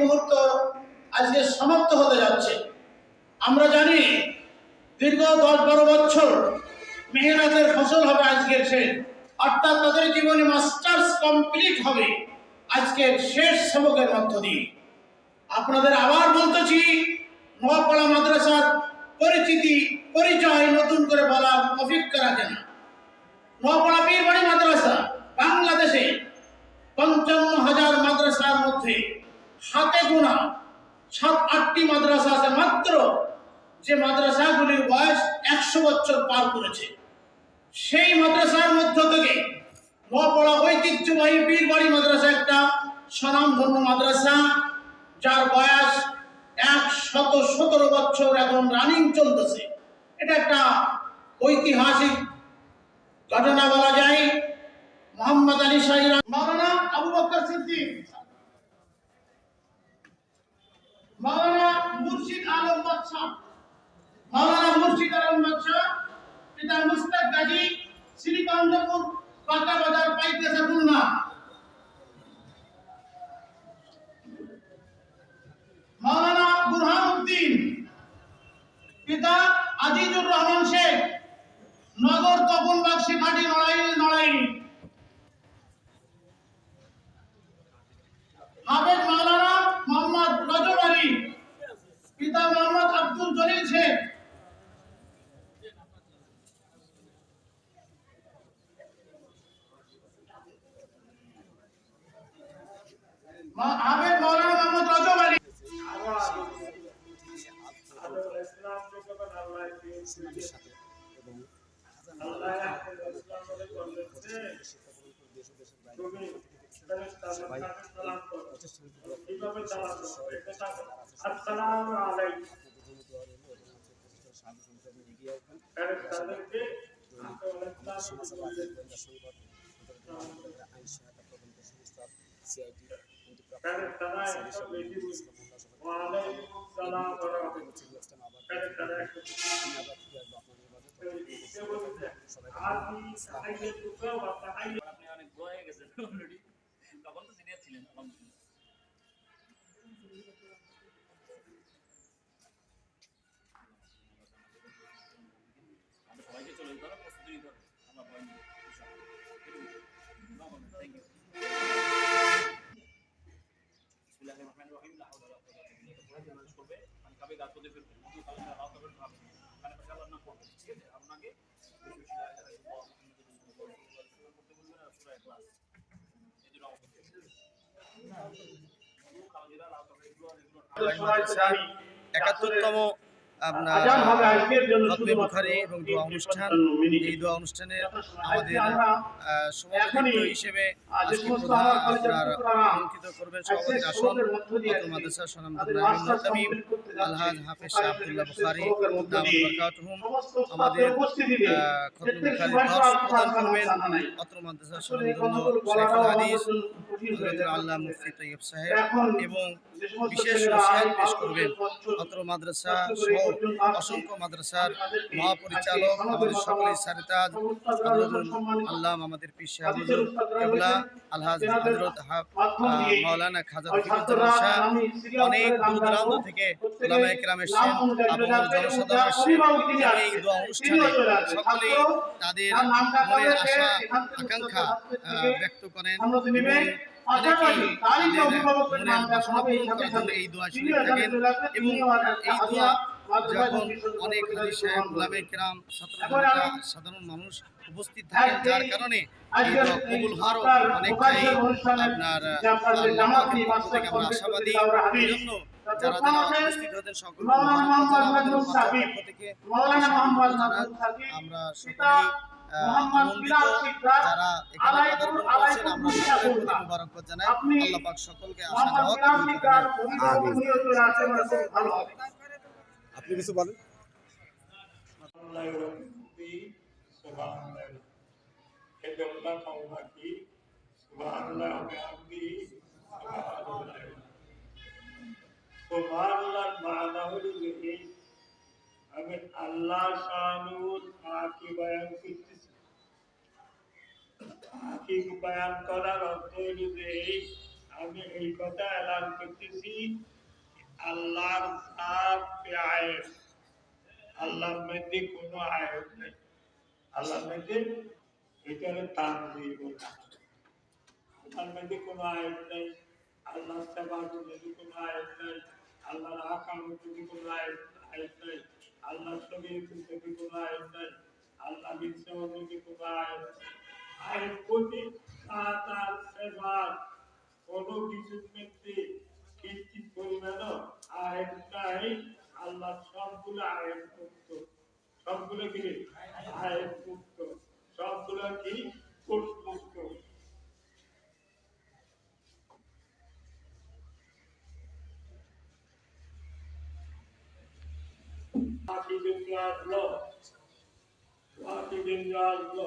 মুহূর্ত আজকে সমাপ্ত হতে যাচ্ছে। আমরা জানি দীর্ঘ দশ বারো বছর মেহনতের ফসল হবে আজকের শেষ। অর্থাৎ তাদের জীবনে মাস্টার্স কমপ্লিট হবে আজকের শেষ সবকের মধ্য দিয়ে। আপনাদের আবার বলতেছি নোয়াপাড়া মাদ্রাসার পরিচিতি, পরিচয় নতুন করে বলার অভিজ্ঞতা রাখে না। নোয়াপাড়া পীরবাড়ি মাদ্রাসা বাংলাদেশে পঞ্চান্ন হাজার মাদ্রাসার মধ্যে হাতে গোনা সাত, আটটি মাদ্রাসা আছে মাত্র, যে মাদ্রাসাগুলির বয়স একশো বছর পার করেছে। সেই মাদ্রাসার মধ্য থেকে নোয়াপাড়া ঐতিহ্যবাহী পীরবাড়ি মাদ্রাসা একটা স্বনামধন্য মাদ্রাসা, যার বয়স এক শত সতেরো বছর এখন রানিং চলতেছে। এটা একটা ঐতিহাসিক ঘটনা বলা যায়। মোহাম্মদ আলী শাহিরা মাওলানা আবু বকর সিদ্দিক, মাওলানা মুর্শিদ আলম বাদশাহ মাওলানা মুর্শিদ আলম বাদশাহ পিতা মুস্তাক গাজী শ্রীকান্তপুর পাকা বাজার পাইতেছে খুলনা মাওলানা বুরহানুদ্দিন পিতা আজিজুর রহমান শেখ, নগর তপন বাক্সি ঘাটি নড়াই নড়াই হাফেজ মাওলানা মোহাম্মদ রজব আলী পিতা মোহাম্মদ আব্দুল জলিল শেখ। আসসালামু করতে বা সাহায্য আপনি অনেক বড় হয়ে গেছেন অলরেডি তখন তো সিনিয়র ছিলেন আলহামদুলিল্লাহ মানে কাবে গাছ করতে ফিরবে মধু কালামে আল্লাহ করবে ভাবে মানে আল্লাহ না করবে ঠিক আছে আপনাকে করতে বলবেন একাত্তরতম আপনার খতমে এবং দোয়া অনুষ্ঠান। এই দোয়া অনুষ্ঠানে আমাদের আহ, হিসেবে আজকে প্রধান আপনার অলঙ্কিত করবেন সভাপতি আসন আলহাজ হাফেজ শাহ আব্দুল্লাহ বুখারী আমাদের খতমে প্রদান করবেন অত্র হাদিস হযরতুল আল্লাহ মুফতি তৈয়ব সাহেব এবং বিশেষ নসিহত পেশ করবেন অত্র মাদ্রাসা সহ অসংখ্য মাদ্রাসার মহাপরিচালক আমাদের সকলের সারিতাজ আল্লাহ আমাদের পীর কেবলা আলহাজ হযরত হাফ মাওলানা খাজা শাহ অনেক দূর দূরান্ত থেকে ওলামায়ে কেরাম এসেছেন জনসাধারণ এসেছেন এই দোয়া অনুষ্ঠানে সকলেই তাদের মনের আশা আকাঙ্ক্ষা ব্যক্ত করেন এবং অনেকেই তাদের মনের বাসনা পূরণ করার জন্য এই দোয়া শরীফ থাকেন এবং এই দোয়া যখন অনেক সাহেব গোলামে কেরাম সাধারণ মানুষ উপস্থিত থাকেন যার কারণে কবুল হওয়ারও অনেকটাই আপনার থেকে আমরা আশাবাদী এই জন্য যারা যারা উপস্থিত হতেন সকল থেকে মাওলানা মোহাম্মদ নাজমুল সাকিব আমরা সকলেই যারা এখানে আমরা সকলের প্রতি মুবারকবাদ জানাই। আপনি আল্লাহ পাক সকলকে আশা কিছু বলেন? আমি আল্লাহ শানুর আকি বয়ান করতেছি ঠিক বয়ান করার অর্থ হইল যে, আমি এই কথা এলান করতেছি, আল্লাহর আয়ের আল্লাহর মধ্যে কোনো আয়াত নেই। আল্লাহর মধ্যে এটারে তান দিব না আল্লাহর মধ্যে কোনো আয়াত নেই। আল্লাহ সেবার যদি কোনো আয়াত নেই, আল্লাহর আকাম যদি কোনো আয়াত নেই, আল্লাহর শরীর যদি কোনো আয়াত নেই আল্লাহ বিশ্ব যদি কোনো আয়াত নেই আয়াত প্রতি সাত সেবার কোনো কিছুর মধ্যে কিঞ্চিত পরিমাণও আয়াত নাই আল্লাহ সবগুলো আয়াত মুক্ত। সবগুলো কি? আয়াত মুক্ত। সবগুলো কি? কোট মুক্ত। দুনিয়া আসলো। বাকি দুনিয়া আসলো।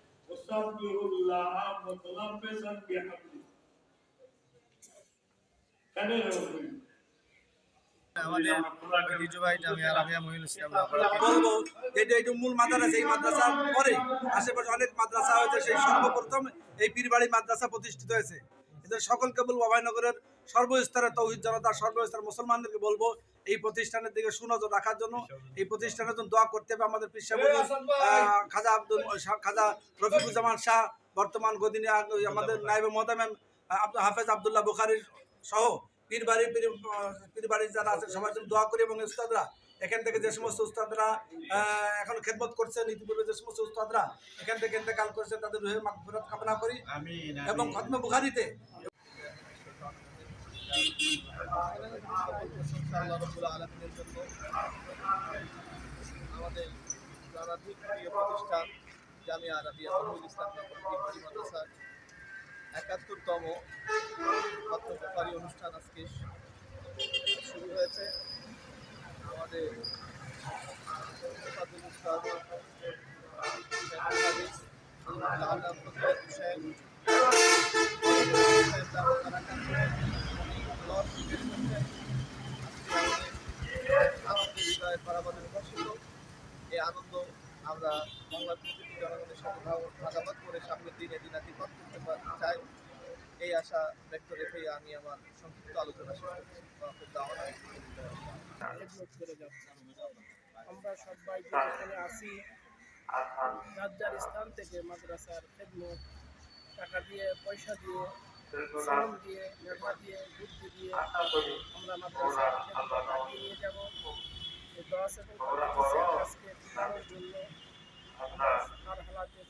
মুসাব্বিহুল্লাহ الله متلبسا হবে আমাদের এটা মূল মাদ্রাসা, এই মাদ্রাসার পরে আশেপাশে অনেক মাদ্রাসা হয়েছে, সেই সর্বপ্রথম এই পীরবাড়ি মাদ্রাসা প্রতিষ্ঠিত হয়েছে। এদের সকলকে বলব অভয়নগরের সর্বস্তরে তৌহিদ জনতা সর্বস্তরের মুসলমানদেরকে বলব এই প্রতিষ্ঠানের দিকে সুনজর রাখার জন্য এই প্রতিষ্ঠানের জন্য দোয়া করতে হবে আমাদের পিসা খাজা আব্দুল খাজা রফিকুজ্জামান শাহ বর্তমান গদিনে আমাদের নাইবে মোহতামেম আব্দুল হাফেজ আবদুল্লাহ বুখারির সহ পীরবাড়ির পীর পীরবাড়ির যারা আছে সবার জন্য দোয়া করি এবং উস্তাদরা এখান থেকে যে সমস্ত উস্তাদরা এখন খেদমত করছেন ইতিপূর্বে যে সমস্ত উস্তাদরা এখান থেকে ইন্তেকাল করেছে তাদের রুহের মাগফিরাত কামনা করি। এবং খতমে বুখারিতে আল্লাহ রব্বুল আলমিনের জন্য আমাদের প্রতিষ্ঠান জামিয়া আরাবিয়া মহিল ইসলাম মাদ্রাসার একাত্তরতম অনুষ্ঠান আজকে শুরু হয়েছে আমাদের মুফাদ্দুল উস্তাদ শেখুল হাদিস আল্লাহ আল্লাহ ফজল হোসেন হোসেন দারুল বারাকাত লর্ড জিজ্ঞেস করছেন আজকে আমাদের হৃদয়ে পারাবাদের উপস্থিত এই আনন্দ আমরা বাংলার প্রতিটি জনগণের সাথে ভাগ- ভাগাভাগ করে সামনের দিনে দিনাতিপাত করতে পা- চাই এই আশা ব্যক্ত রেখেই আমি আমার সংক্ষিপ্ত আলোচনা আমরা সবাই যে যেখানে আসি যার যার স্থান থেকে মাদ্রাসার খেদমত, টাকা দিয়ে, পয়সা দিয়ে, শ্রম দিয়ে মেধা দিয়ে, বুদ্ধি দিয়ে আমরা মাদ্রাসার খেদমত নিয়ে যাব। দোয়া সেকেন্ড আজকে জন্য। এই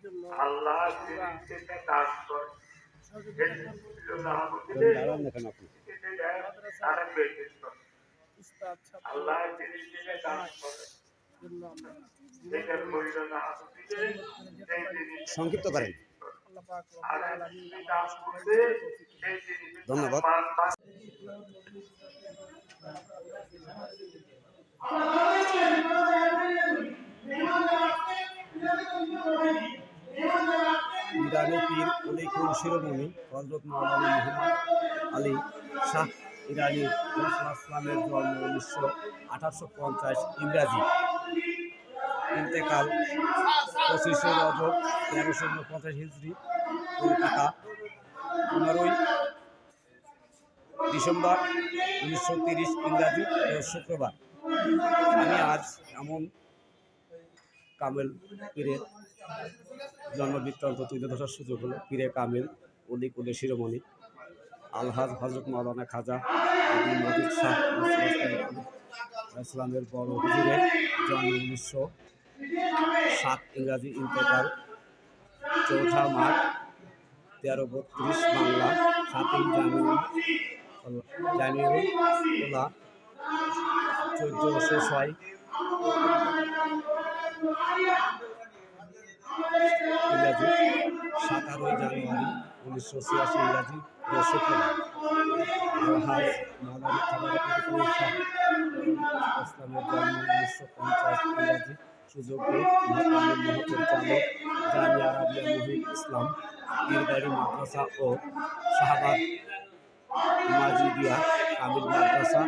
জন্য আল্লাহ করে আল্লাহ করে সংক্ষিপ্ত করেন। ধন্যবাদ। ইরানি পীর অলিকুল শিরোমণি হজরত মৌলানা মোহাম্মদ আলী শাহ ইরানি ইসলামের জন্ম উনিশশো আঠারোশো পঞ্চাশ ইংরাজি। ইন্তেকাল পঁচিশে রজব তেরোশো পঞ্চাশ হিজড়ি কলকাতা। পনেরোই ডিসেম্বর উনিশশো তিরিশ ইংরাজি শুক্রবার। আমি আজ এমন কামেল পীরের জন্মবৃত্তান্ত তুলে ধরার সুযোগ হলো। পীরে কামেল অলি কুলে শিরোমণি, আলহাজ হজরত মাওলানা খাজা মজিদ শাহ ইসলামের বড় হুজুরের জন্ম উনিশশো সাত ইংরাজি ইন্তেকাল, চৌঠা মার্চ তেরো বত্রিশ বাংলা সাতই জানুয়ারি ওলা চোদ্দোশো ছয় ইংরাজি সাতারোই জানুয়ারি উনিশশো ছিয়াশি ইংরাজি রোজ শুক্রবার আলহাজ মাওলানা খাবার ইসলামের জন্ম উনিশশো পঞ্চাশ ইংরাজি সুযোগ্য মহাপরিচালক জামিয়া ইসলাম মাদ্রাসা ও শাহবাগ মাজিদিয়া কামিল মাদ্রাসা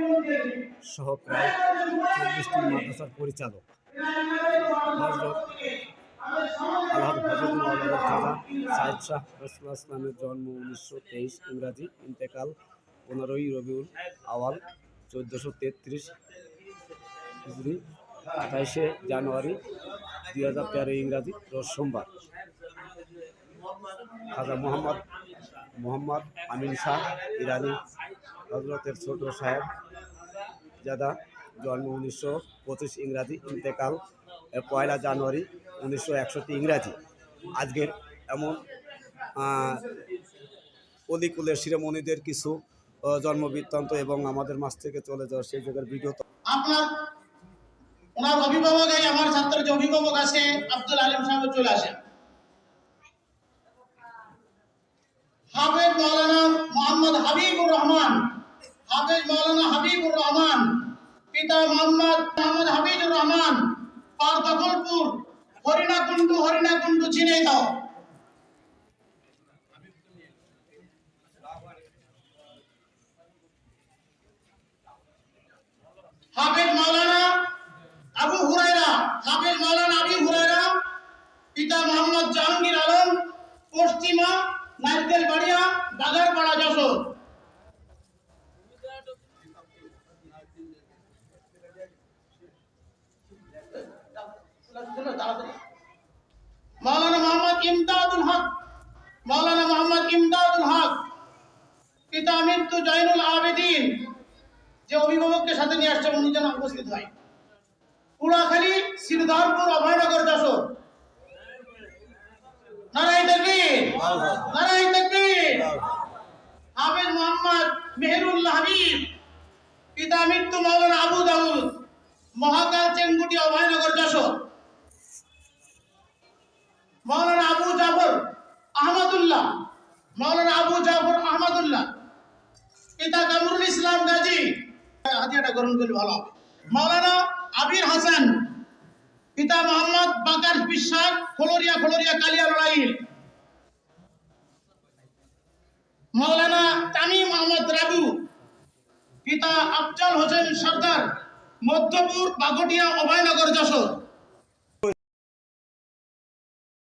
সহ প্রায় চল্লিশটি মাদ্রাসার পরিচালক। হজরত আল্লাহ খাজা শাহ রসুল্লাহ ইসলামের জন্ম উনিশশো তেইশ ইংরাজি ইন্তেকাল পনেরোই রবিউল আওয়াল চোদ্দোশো তেত্রিশ আঠাইশে জানুয়ারি দুই হাজার তেরো ইংরাজি রোজ সোমবার। খাজা মোহাম্মদ মোহাম্মদ আমিন শাহ, ইরানি হজরতের ছোট সাহেব জাদা, জন্ম উনিশশো পঁচিশ ইংরাজি, ইন্তেকাল পয়লা জানুয়ারি উনিশশো একষট্টি ইংরাজি। আজকের এমন অলিকুলের শিরোমণিদের কিছু জন্মবৃত্তান্ত এবং আমাদের মাছ থেকে চলে যাওয়ার সেই জায়গার ভিডিও আপনার, ওনার অভিভাবক আমার ছাত্রের যে অভিভাবক আছে, আব্দুল আলিম সাহেব চলে আসেন। হাফেজ মাওলানা মোহাম্মদ হাবিবুর রহমান, হাফেজ মাওলানা হাবিবুর রহমান, পিতা মোহাম্মদ মোহাম্মদ হাবিবুর রহমান পার দখলপুর হরিণাকুণ্ডু হরিণাকুণ্ডু চিনে দাও হাফেজ মাওলানা আবু হুরায়রা, হাফেজ মাওলানা আবু হুরায়রা, পিতা মোহাম্মদ জাহাঙ্গীর আলম, পশ্চিমা নারকেল বাড়িয়া, বাগারপাড়া যশোর। মাওলানা মোহাম্মদ ইমদাদুল হক, মাওলানা মোহাম্মদ ইমদাদুল হক, পিতা মৃত্যু জয়নুল আবেদিন, যে অভিভাবককে সাথে নিয়ে আসছে উনি যেন উপস্থিত হয়। কুড়াখালী শ্রীধরপুর, অভয়নগর, যশোর। নারাই তকবীর। নারাই তকবীর। হাফেজ মোহাম্মদ মেহেরুল্লাহ হাবিব পিতা মৃত্যু মাওলানা আবু দাউদ মহাকাল চেঙ্গুটি অভয়নগর যশোর। মাওলানা আবু জাফর আহমদুল্লাহ মাওলানা আবু জাফর আহমদুল্লাহ পিতা কামরুল ইসলাম গাজী। হাতিয়াটা গ্রহণ করলে ভালো হবে। মাওলানা আবির হাসান পিতা মোহাম্মদ বাকার বিশ্বাস খোলরিয়া খোলরিয়া কালিয়া লড়াইল। মৌলানা তামিম আহমদ রাবু পিতা আফজাল হোসেন সর্দার, মধ্যপুর, বাগটিয়া, অভয়নগর, যশোর।